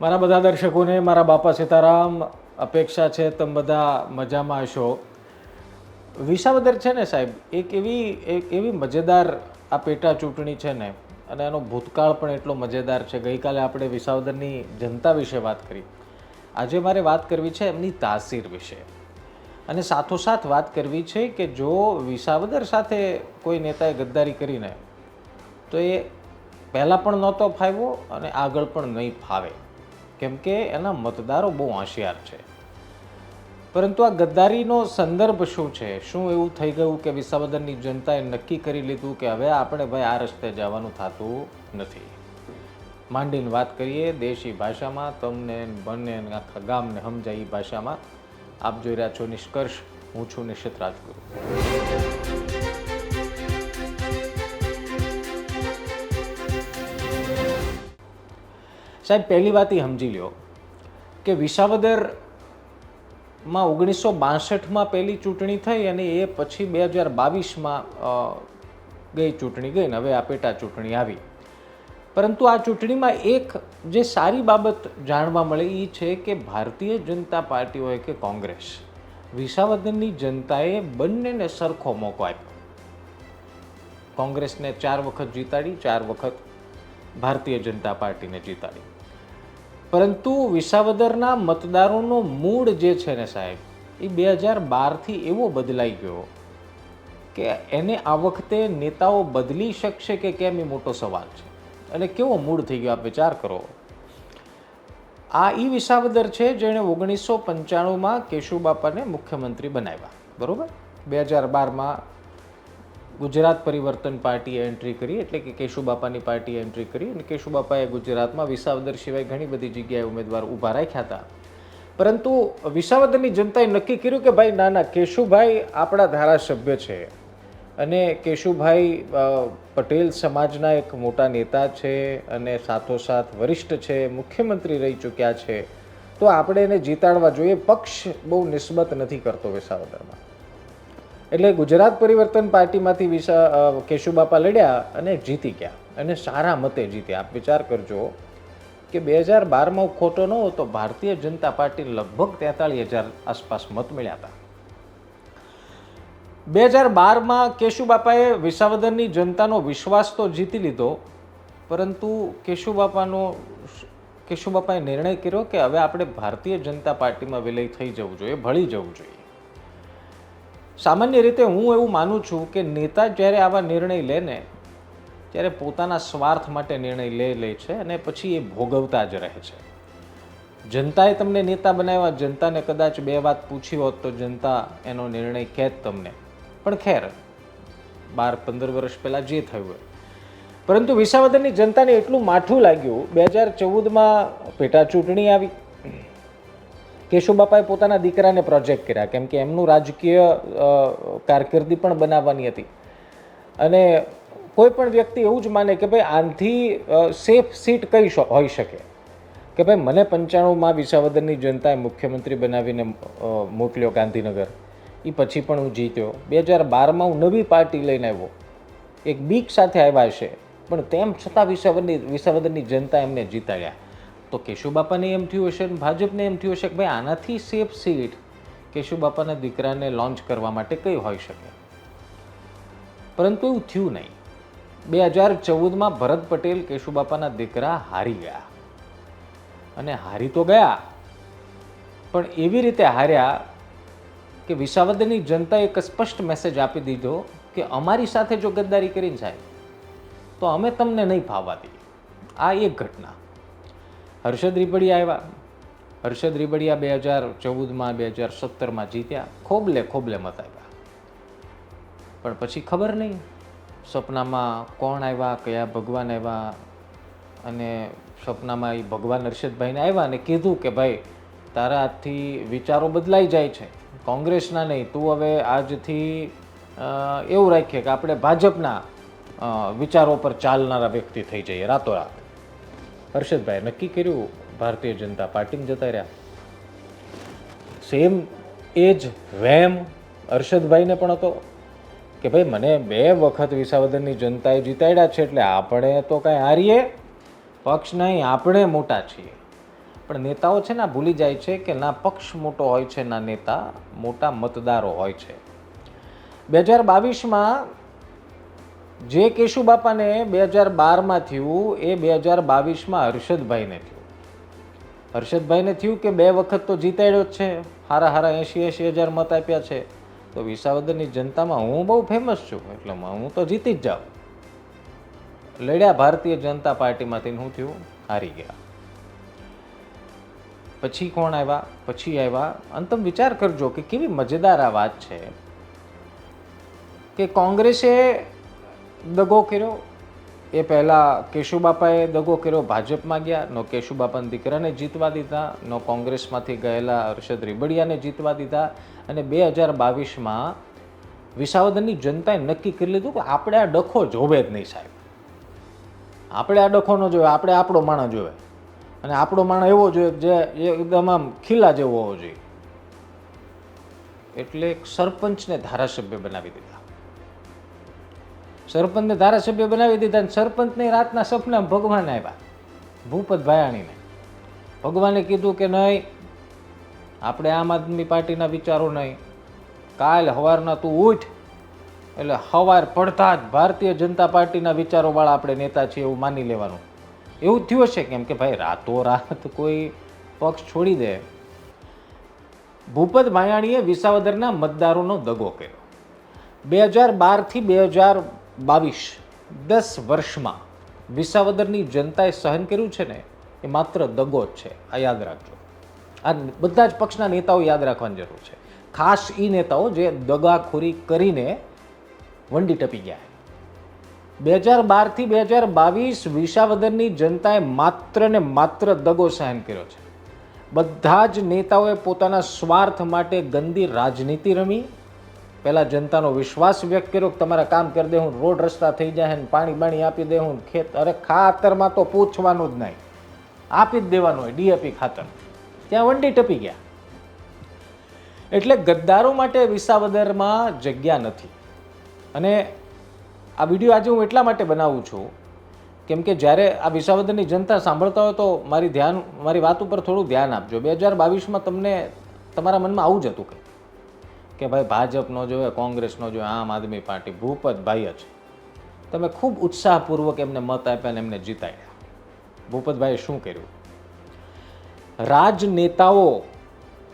મારા બધા દર્શકોને મારા બાપા સીતારામ અપેક્ષા છે તમે બધા મજામાં હશો. વિસાવદર છે ને સાહેબ, એક એવી એક એવી મજેદાર આ પેટા ચૂંટણી છે ને, અને એનો ભૂતકાળ પણ એટલો મજેદાર છે. ગઈકાલે આપણે વિસાવદરની જનતા વિશે વાત કરી. આજે મારે વાત કરવી છે એમની તાસીર વિશે. અને સાથોસાથ વાત કરવી છે કે જો વિસાવદર સાથે કોઈ નેતાએ ગદ્દારી કરીને, તો એ પહેલાં પણ નહોતો ફાવ્યો અને આગળ પણ નહીં ફાવે. કેમ કે એના મતદારો બહુ હોશિયાર છે. પરંતુ આ ગદ્દારીનો સંદર્ભ શું છે? શું એવું થઈ ગયું કે વિસાવદનની જનતાએ નક્કી કરી લીધું કે હવે આપણે ભાઈ આ રસ્તે જવાનું થતું નથી? માંડીને વાત કરીએ દેશી ભાષામાં, તમને બંને આખા ગામને સમજાય એ ભાષામાં. આપ જોઈ રહ્યા છો નિષ્કર્ષ, હું છું નિશ્ચિત રાજગુરુ. સાહેબ, પહેલી વાત એ સમજી લ્યો કે વિસાવદરમાં ઓગણીસો બાસઠમાં પહેલી ચૂંટણી થઈ અને એ પછી બે હજાર બાવીસમાં ગઈ ચૂંટણી ગઈ ને હવે આ પેટા ચૂંટણી આવી. પરંતુ આ ચૂંટણીમાં એક જે સારી બાબત જાણવા મળે એ છે કે ભારતીય જનતા પાર્ટી હોય કે કોંગ્રેસ, વિસાવદરની જનતાએ બંનેને સરખો મોકો આપ્યો. કોંગ્રેસને ચાર વખત જીતાડી, ચાર વખત ભારતીય જનતા પાર્ટીને જીતાડી. પરંતુ વિસાવદરના મતદારોનો મૂડ જે છે ને સાહેબ, એ બે હજાર બારથી એવો બદલાઈ ગયો કે એને આ વખતે નેતાઓ બદલી શકશે કે કેમ એ મોટો સવાલ છે. અને કેવો મૂડ થઈ ગયો આપ વિચાર કરો. આ ઈ વિસાવદર છે જેણે ઓગણીસો પંચાણુંમાં કેશુબાપાને મુખ્યમંત્રી બનાવ્યા. બરાબર? બે હજાર બારમાં ગુજરાત પરિવર્તન પાર્ટીએ એન્ટ્રી કરી, એટલે કે કેશુબાપાની પાર્ટીએ એન્ટ્રી કરી અને કેશુબાપાએ ગુજરાતમાં વિસાવદર સિવાય ઘણી બધી જગ્યાએ ઉમેદવાર ઊભા રાખ્યા હતા. પરંતુ વિસાવદરની જનતાએ નક્કી કર્યું કે ભાઈ, ના ના, કેશુભાઈ આપણા ધારાસભ્ય છે. અને કેશુભાઈ પટેલ સમાજના એક મોટા નેતા છે અને સાથોસાથ વરિષ્ઠ છે, મુખ્યમંત્રી રહી ચૂક્યા છે. તો આપણે એને જીતાડવા જોઈએ. પક્ષ બહુ નિસ્બત નથી કરતો વિસાવદરમાં. એટલે ગુજરાત પરિવર્તન પાર્ટીમાંથી વિશા કેશુબાપા લડ્યા અને જીતી ગયા. અને સારા મતે જીત્યા. આપ વિચાર કરજો કે બે હજાર બારમાં ખોટો ન હતો, ભારતીય જનતા પાર્ટી લગભગ તેતાળીસ હજાર આસપાસ મત મળ્યા હતા. બે હજાર બારમાં કેશુબાપાએ વિસાવદરની જનતાનો વિશ્વાસ તો જીતી લીધો, પરંતુ કેશુબાપાનો, કેશુબાપાએ નિર્ણય કર્યો કે હવે આપણે ભારતીય જનતા પાર્ટીમાં વિલય થઈ જવું જોઈએ, ભળી જવું જોઈએ. સામાન્ય રીતે હું એવું માનું છું કે નેતા જ્યારે આવા નિર્ણય લે ને, ત્યારે પોતાના સ્વાર્થ માટે નિર્ણય લે લે છે અને પછી એ ભોગવતા જ રહે છે. જનતાએ તમને નેતા બનાવ્યા, જનતાને કદાચ બે વાત પૂછી હોત તો જનતા એનો નિર્ણય કહેત તમને. પણ ખેર, બાર પંદર વર્ષ પહેલાં જે થયું હોય. પરંતુ વિસાવદરની જનતાને એટલું માઠું લાગ્યું, બે હજાર ચૌદમાં પેટા ચૂંટણી આવી. કેશુબાપાએ પોતાના દીકરાને પ્રોજેક્ટ કર્યા, કેમ કે એમનું રાજકીય કારકિર્દી પણ બનાવવાની હતી. અને કોઈ પણ વ્યક્તિ એવું જ માને કે ભાઈ આનાથી સેફ સીટ કઈ હોઈ શકે. કે ભાઈ મને પંચાણુંમાં વિસાવદરની જનતાએ મુખ્યમંત્રી બનાવીને મોકલ્યો ગાંધીનગર. એ પછી પણ હું જીત્યો. બે હજાર બારમાં હું નવી પાર્ટી લઈને આવ્યો. એક બીક સાથે આવ્યા છે પણ તેમ છતાં વિસાવદરની વિસાવદરની જનતા એમને જીતાડ્યા. તો કેશુબાપાને એમ થયું હશે ભાજપને એમ થયું હશે કે ભાઈ આનાથી સેફ સીટ કેશુબાપાના દીકરાને લોન્ચ કરવા માટે કઈ હોઈ શકે? પરંતુ એવું થયું નહીં. બે હજાર ચૌદમાં ભરત પટેલ કેશુબાપાના દીકરા હારી ગયા. અને હારી તો ગયા, પણ એવી રીતે હાર્યા કે વિસાવદરની જનતાએ એક સ્પષ્ટ મેસેજ આપી દીધો કે અમારી સાથે જો ગદ્દારી કરીને સાહેબ, તો અમે તમને નહીં ફાવવા દઈએ. આ એક ઘટના. હર્ષદ રીબડિયા આવ્યા. હર્ષદ રીબડિયા બે હજાર ચૌદમાં, બે હજાર સત્તરમાં જીત્યા. ખોબલે ખોબલે મત આવ્યા પણ પછી ખબર નહીં સપનામાં કોણ આવ્યા, કયા ભગવાન આવ્યા અને સપનામાં એ ભગવાન હર્ષદભાઈને આવ્યા અને કીધું કે ભાઈ, તારા હાથથી વિચારો બદલાઈ જાય છે. કોંગ્રેસના નહીં, તું હવે આજથી એવું રાખીએ કે આપણે ભાજપના વિચારો પર ચાલનારા વ્યક્તિ થઈ જઈએ રાતોરાત. હર્ષદભાઈ, નક્કી કર્યું ભારતીય જનતા પાર્ટીમાં જતા રહ્યા. સેમ એ જ વેમ હર્ષદભાઈને પણ હતો કે ભાઈ, મને બે વખત વિસાવદરની જનતાએ જીતાડ્યા છે એટલે આપણે તો કાંઈ હારીએ, પક્ષ નહીં, આપણે મોટા છીએ. પણ નેતાઓ છે ને ભૂલી જાય છે કે ના પક્ષ મોટો હોય છે, ના નેતા મોટા મતદારો હોય છે. બે હજાર બાવીસમાં જે કેશુબાપાને બે હજાર બારમાં થયું, એ બે હજાર બાવીસમાં હર્ષદભાઈને થયું. હર્ષદભાઈને થયું કે બે વખત તો જીતાડ્યો જ છે. હારા હારા એંશી એંશી હજાર મત આપ્યા છે. તો વિસાવદરની જનતામાં હું બહુ ફેમસ છું, એટલે હું તો જીતી જ જાઉં. લડ્યા ભારતીય જનતા પાર્ટીમાંથી હું થયું, હારી ગયા. પછી કોણ આવ્યા? પછી આવ્યા. અને તમે વિચાર કરજો કે કેવી મજેદાર આ વાત છે. કે કોંગ્રેસે દગો કર્યો? એ પહેલાં કેશુબાપાએ દગો કર્યો, ભાજપમાં ગયા, નો કેશુબાપાના દીકરાને જીતવા દીધા, નો કોંગ્રેસમાંથી ગયેલા હર્ષદ રીબડિયાને જીતવા દીધા અને બે હજાર બાવીસમાં વિસાવદનની જનતાએ નક્કી કરી લીધું કે આપણે આ ડખો જોવે જ નહીં સાહેબ. આપણે આ ડખો ન જોવે, આપણે આપણો માણસ જોવે. અને આપણો માણસ એવો જોઈએ જે એકદમ આમ ખીલા જેવો હોવો જોઈએ. એટલે સરપંચને ધારાસભ્ય બનાવી દીધા. સરપંચને ધારાસભ્ય બનાવી દીધા અને સરપંચને રાતના સપના ભગવાન આવ્યા ભૂપત ભાયાણીને. ભગવાને કીધું કે નહીં, આપણે આમ આદમી પાર્ટીના વિચારો નહીં. કાલ સવારના તું ઉઠ. એટલે સવાર પડતા જ ભારતીય જનતા પાર્ટીના વિચારોવાળા આપણે નેતા છીએ એવું માની લેવાનું. એવું થયું હશે કેમ કે ભાઈ રાતોરાત કોઈ પક્ષ છોડી દે. ભૂપત ભાયાણીએ વિસાવદરના મતદારોનો દગો કર્યો. બે હજાર બારથી બે હજાર બાવીસ, દસ વર્ષમાં વિસાવદરની જનતાએ સહન કર્યું છે ને, એ માત્ર દગો જ છે. આ યાદ રાખજો. આ બધા જ પક્ષના નેતાઓ યાદ રાખવાની જરૂર છે. ખાસ એ નેતાઓ જે દગાખોરી કરીને વંડી ટપી ગયા બે હજાર બારથી બે હજાર બાવીસ વિસાવદરની જનતાએ માત્ર ને માત્ર દગો સહન કર્યો છે. બધા જ નેતાઓએ પોતાના સ્વાર્થ માટે ગંદી રાજનીતિ રમી પહેલાં જનતાનો વિશ્વાસ વ્યક્ત કર્યો કે તમારા કામ કરી દે, હું રોડ રસ્તા થઈ જાય ને પાણી બાણી આપી દે, હું ખેત, અરે ખાતરમાં તો પૂછવાનું જ નહીં. આપી જ દેવાનું હોય ડીએપી ખાતર. ત્યાં વંડી ટપી ગયા. એટલે ગદ્દારો માટે વિસાવદરમાં જગ્યા નથી. અને આ વીડિયો આજે હું એટલા માટે બનાવું છું, કેમ કે જ્યારે આ વિસાવદરની જનતા સાંભળતા હોય તો મારી ધ્યાન, મારી વાત ઉપર થોડું ધ્યાન આપજો. બે હજાર બાવીસમાં તમને તમારા મનમાં આવું જ હતું કંઈ કે ભાઈ ભાજપનો જોવે કોંગ્રેસનો જોવે આમ આદમી પાર્ટી ભૂપતભાઈ જ તમે ખૂબ ઉત્સાહપૂર્વક એમને મત આપ્યા અને એમને જીતાડ્યા. ભૂપતભાઈએ શું કર્યું? રાજનેતાઓ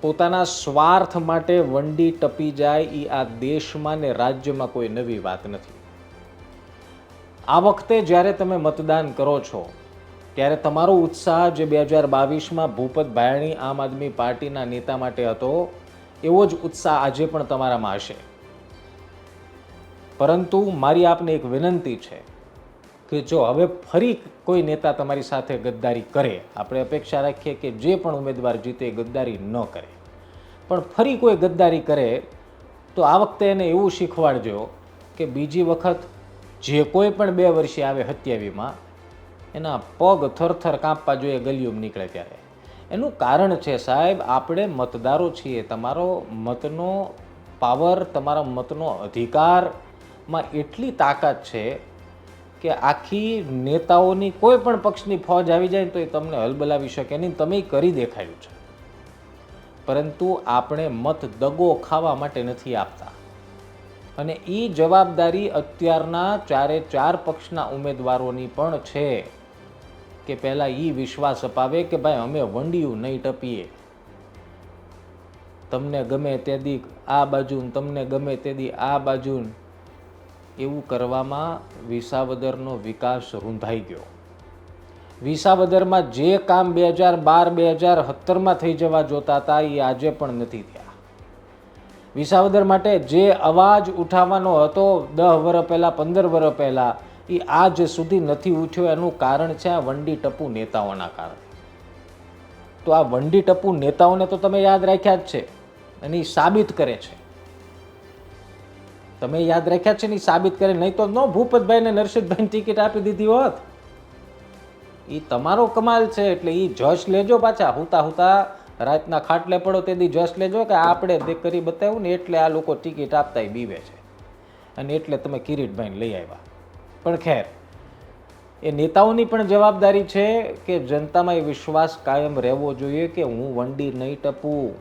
પોતાના સ્વાર્થ માટે વંડી ટપી જાય એ આ દેશમાં ને રાજ્યમાં કોઈ નવી વાત નથી. આ વખતે જ્યારે તમે મતદાન કરો છો, ત્યારે તમારો ઉત્સાહ જે બે હજાર બાવીસમાં ભૂપત ભાયણી આમ આદમી પાર્ટીના નેતા માટે હતો એવો જ ઉત્સાહ આજે પણ તમારામાં હશે. પરંતુ મારી આપને એક વિનંતી છે કે જો હવે ફરી કોઈ નેતા તમારી સાથે ગદ્દારી કરે, આપણે અપેક્ષા રાખીએ કે જે પણ ઉમેદવાર જીતે એ ગદ્દારી ન કરે. પણ ફરી કોઈ ગદ્દારી કરે, તો આ વખતે એને એવું શીખવાડજો કે બીજી વખત જે કોઈ પણ બે વર્ષે આવે હત્યાવીમાં, એના પગ થરથર કાપવા જોઈએ ગલિયુમ નીકળે ત્યારે. એનું કારણ છે સાહેબ, આપણે મતદારો છીએ. તમારો મતનો પાવર, તમારા મતનો અધિકારમાં એટલી તાકાત છે કે આખી નેતાઓની કોઈ પણ પક્ષની ફોજ આવી જાય તો એ તમને હલબલાવી શકે નહીં. તમે કરી દેખાયું છે. પરંતુ આપણે મત દગો ખાવા માટે નથી આપતા. અને એ જવાબદારી અત્યારના ચારે ચાર પક્ષના ઉમેદવારોની પણ છે. કે પહેલાં એ વિશ્વાસ અપાવે કે ભાઈ અમે વંડિયું નહીં ટપીએ. તમને ગમે તે દી આ બાજુ તમને ગમે તે દી આ બાજુ એવું કરવામાં વિસાવદરનો વિકાસ રૂંધાઈ ગયો. વિસાવદરમાં જે કામ બે હજાર બાર, બે હજાર સત્તરમાં થઈ જવા જોતા હતા એ આજે પણ નથી થયા. વિસાવદર માટે જે અવાજ ઉઠાવવાનો હતો દસ વર્ષ પહેલાં, પંદર વર્ષ પહેલાં એ આજ સુધી નથી ઉઠ્યો એનું કારણ છે આ વંડી ટપુ નેતાઓના કારણે. તો આ વંડી ટપુ નેતાઓને તો તમે યાદ રાખ્યા જ છે અને એ સાબિત કરે છે. તમે યાદ રાખ્યા છે ને સાબિત કરે, નહીં તો ન ભૂપતભાઈને નરસિંહભાઈ ટિકિટ આપી દીધી હોત. એ તમારો કમાલ છે એટલે એ જશ લેજો પાછા, હુતા હુતા રાતના ખાટલે પડો તેથી જશ લેજો કે આપણે કરી બતાવ્યું ને એટલે આ લોકો ટિકિટ આપતા બીવે છે. અને એટલે તમે કિરીટભાઈને લઈ આવ્યા. પણ ખેર. એ નેતાઓની પણ જવાબદારી છે કે જનતામાં એ વિશ્વાસ કાયમ રહેવો જોઈએ કે હું વંડી નહીં ટપું.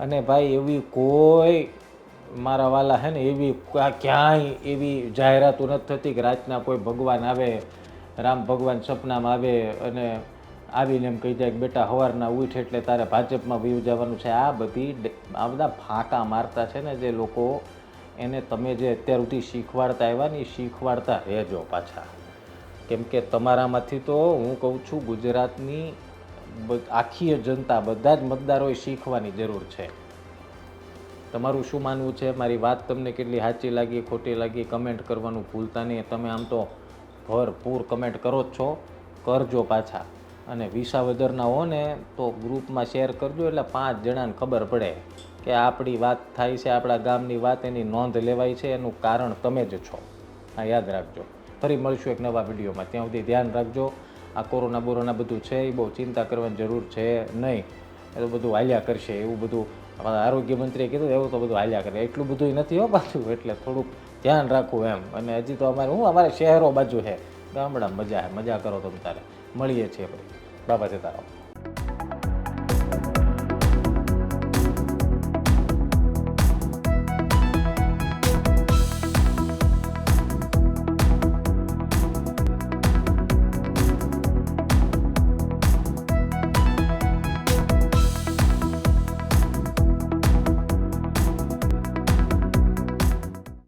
અને ભાઈ એવી કોઈ મારા વાલા હે ને એવી ક્યાં- ક્યાંય એવી જાહેરાતો નથી થતી કે રાતના કોઈ ભગવાન આવે, રામ ભગવાન સપનામાં આવે અને આવીને એમ કહી જાય કે બેટા સવારના ઉઠ એટલે તારે ભાજપમાં વયું જવાનું છે. આ બધી આ બધા ફાંકા મારતા છે ને જે લોકો એને તમે જે અત્યાર સુધી શીખવાડતા આવ્યા ને એ શીખવાડતા રહેજો પાછા. કેમ કે તમારામાંથી તો હું કહું છું, ગુજરાતની આખી જનતા, બધા જ મતદારોએ શીખવાની જરૂર છે. તમારું શું માનવું છે? મારી વાત તમને કેટલી સાચી લાગી, ખોટી લાગી કમેન્ટ કરવાનું ભૂલતા નહીં. તમે આમ તો ભરપૂર કમેન્ટ કરો જ છો. કરજો પાછા. અને વિસાવદરના હો ને તો ગ્રુપમાં શેર કરજો, એટલે પાંચ જણાને ખબર પડે. કે આપણી વાત થાય છે, આપણા ગામની વાત એની નોંધ લેવાય છે, એનું કારણ તમે જ છો. આ યાદ રાખજો. ફરી મળશું એક નવા વિડીયોમાં. ત્યાં સુધી ધ્યાન રાખજો. આ કોરોના બોરોના બધું છે, એ બહુ ચિંતા કરવાની જરૂર છે નહીં. એ તો બધું હાલ્યા કરશે, એવું બધું આરોગ્ય મંત્રીએ કીધું, એવું તો બધું હાલ્યા કરે એટલું બધું નથી હો પાછું, એટલે થોડુંક ધ્યાન રાખવું એમ. અને હજી તો અમારે, હું, અમારે શહેરો બાજુ છે. ગામડા મજા છે મજા કરો તમે તારે. મળીએ છીએ આપણે. બાબા સીતારામ